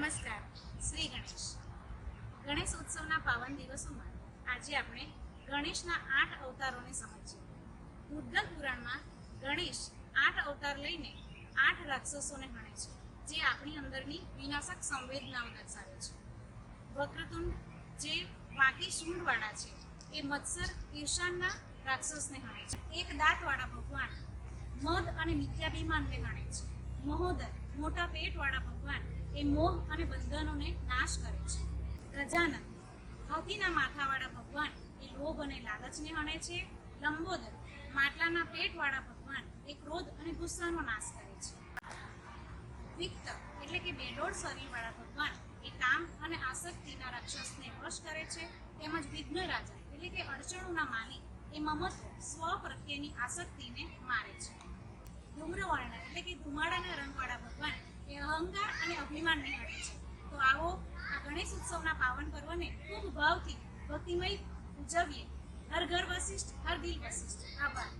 નમસ્કાર. શ્રી ગણેશ. ગણેશ ઉત્સવના પાવન દિવસોમાં આજે આપણે ગણેશના આઠ અવતારોને સમજીએ. મુદ્દલ પુરાણમાં ગણેશ આઠ અવતાર લઈને આઠ રાક્ષસોને હણે છે, જે આપણી અંદરની વિનાશક સંવેદનાઓ દર્શાવે છે. વક્રતુંડ જે વાંકી શૂંઢવાળા છે, એ મત્સર ઈર્ષાનના રાક્ષસને હણે છે. એક દાંતવાળા ભગવાન મદ અને મિથ્યાભિમાનને ગણે છે. મહોદર મોટા પેટવાળા ભગવાન એ મોહ અને બંધનોને નાશ કરે છે. ગજાનન હાથીના માથાવાળા ભગવાન એ લોભ અને લાલચને હણે છે. લંબોદર, માટલાના પેટવાળા ભગવાન એ ક્રોધ અને ગુસ્સાનો નાશ કરે છે. વિક્ત, એટલે કે બેડોળ શરીરવાળા ભગવાન એ કામ અને આસક્તિના રાક્ષસને વશ કરે છે. તેમજ વિઘ્ન રાજા, એટલે કે અડચણોના માલિક એ મમત્વ, સ્વ પ્રત્યેની આસક્તિને મારે છે. ધૂમ્રવર્ણ એટલે કે ધુમાડાના રંગવાળા ભગવાન એ અહંકાર અને અભિમાન હટે છે. તો આવો આ ગણેશ ઉત્સવના પાવન પર્વને ખૂબ ભાવથી ભક્તિમય ઉજવીએ. હર ઘર વશિષ્ઠ હર દિલ વશિષ્ઠ આભાર.